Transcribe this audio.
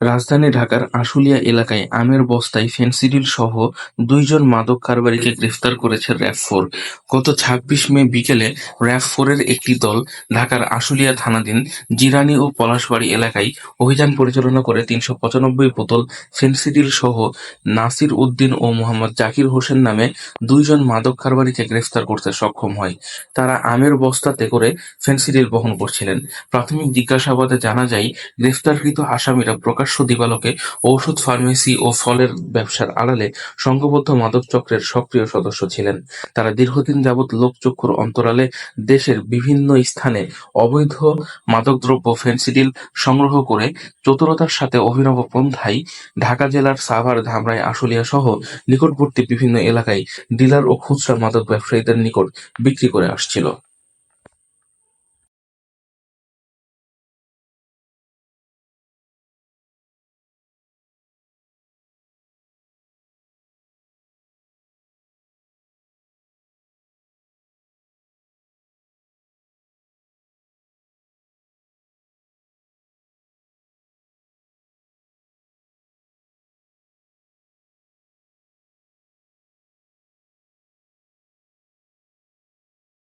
রাজধানী ঢাকার আশুলিয়া এলাকায় আমের বস্তায় ফেনসিডিলসহ দুইজন মাদক কারবারিকে গ্রেফতার করেছে র্যাব ফোর। গত ছাব্বিশ মে বিকেলে র্যাব ফোরের একটি দল ঢাকার আশুলিয়া থানাধীন জিরানি ও পলাশবাড়ি এলাকায় অভিযান পরিচালনা করে তিনশো পঁচানব্বই বোতল ফেনসিডিলসহ নাসির উদ্দিন ও মোহাম্মদ জাকির হোসেন নামে দুইজন মাদক কারবারিকে গ্রেফতার করতে সক্ষম হয়। তারা আমের বস্তাতে করে ফেনসিডিল বহন করছিলেন। প্রাথমিক জিজ্ঞাসাবাদে জানা যায়, গ্রেফতারকৃত আসামিরা প্রকাশ্য দিবালোকে ঔষধ, ফার্মেসি ও ফলের ব্যবসার আড়ালে সংঘবদ্ধ মাদক চক্রের সক্রিয় সদস্য ছিলেন। তারা দীর্ঘদিন যাবৎ লোকচক্ষুর অন্তরালে দেশের বিভিন্ন স্থানে অবৈধ মাদকদ্রব্য ফেন্সিডিল সংগ্রহ করে চতুরতার সাথে অভিনব পন্থায় ঢাকা জেলার সাভার, ধামরাই, আশুলিয়া সহ নিকটবর্তী বিভিন্ন এলাকায় ডিলার ও খুচরা মাদক ব্যবসায়ীদের নিকট বিক্রি করে আসছিল।